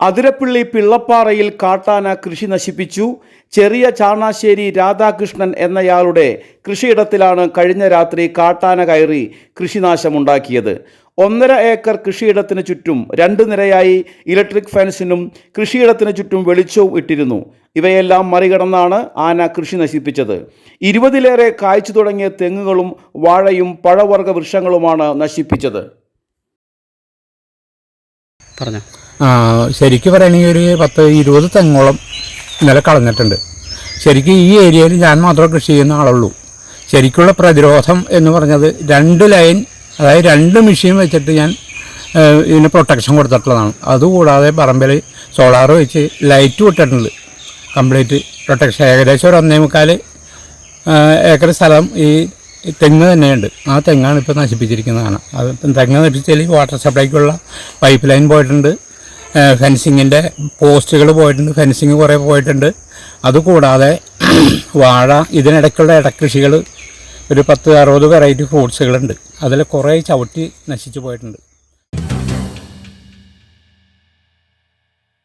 അതിരപ്പള്ളി പിള്ളപ്പാറയിൽ കാട്ടാന കൃഷി നശിപ്പിച്ചു. ചെറിയ ചാണാശ്ശേരി രാധാകൃഷ്ണൻ എന്നയാളുടെ കൃഷിയിടത്തിലാണ് കഴിഞ്ഞ രാത്രി കാട്ടാന കയറി കൃഷിനാശമുണ്ടാക്കിയത്. ഒന്നര ഏക്കർ കൃഷിയിടത്തിന് ചുറ്റും രണ്ട് നിരയായി ഇലക്ട്രിക് ഫെൻസിനും കൃഷിയിടത്തിന് ചുറ്റും വെളിച്ചവും ഇട്ടിരുന്നു. ഇവയെല്ലാം മറികടന്നാണ് ആന കൃഷി നശിപ്പിച്ചത്. ഇരുപതിലേറെ കായ്ച്ചു തുടങ്ങിയ തെങ്ങുകളും വാഴയും പഴവർഗ വൃക്ഷങ്ങളുമാണ് നശിപ്പിച്ചത്. പറഞ്ഞോ. ശരിക്കും പറയുകയാണെങ്കിൽ ഒരു പത്ത് ഇരുപത് തെങ്ങോളം ഇന്നലെ കളഞ്ഞിട്ടുണ്ട്. ശരിക്കും ഈ ഏരിയയിൽ ഞാൻ മാത്രം കൃഷി ചെയ്യുന്ന ആളുള്ളൂ. ശരിക്കുള്ള പ്രതിരോധം എന്ന് പറഞ്ഞത് രണ്ട് ലൈൻ അതായത് രണ്ട് മെഷീൻ വെച്ചിട്ട് ഞാൻ ഇതിന് പ്രൊട്ടക്ഷൻ കൊടുത്തിട്ടുള്ളതാണ്. അതുകൂടാതെ പറമ്പിൽ സോളാർ വെച്ച് ലൈറ്റ് വിട്ടിട്ടുണ്ട്. Complete protection. ഏകദേശം ഒരു ഒന്നേ മുക്കാൽ ഏക്കർ സ്ഥലം ഈ തെങ്ങ് തന്നെയുണ്ട്. ആ തെങ്ങാണ് ഇപ്പോൾ നശിപ്പിച്ചിരിക്കുന്നതാണ് അത് തെങ്ങ് നശിപ്പിച്ചാൽ വാട്ടർ സപ്ലൈക്കുള്ള പൈപ്പ് ലൈൻ പോയിട്ടുണ്ട്. ഫെൻസിങ്ങിന്റെ പോസ്റ്റുകൾ പോയിട്ടുണ്ട്. ഫെൻസിങ് കുറേ പോയിട്ടുണ്ട്. അതുകൂടാതെ വാഴ ഇതിനിടയ്ക്കുള്ള ഇടക്കൃഷികൾ ഒരു പത്ത് അറുപത് വെറൈറ്റി ഫ്രൂട്ട്സുകളുണ്ട് അതിൽ കുറേ ചവിട്ടി നശിച്ചു പോയിട്ടുണ്ട്.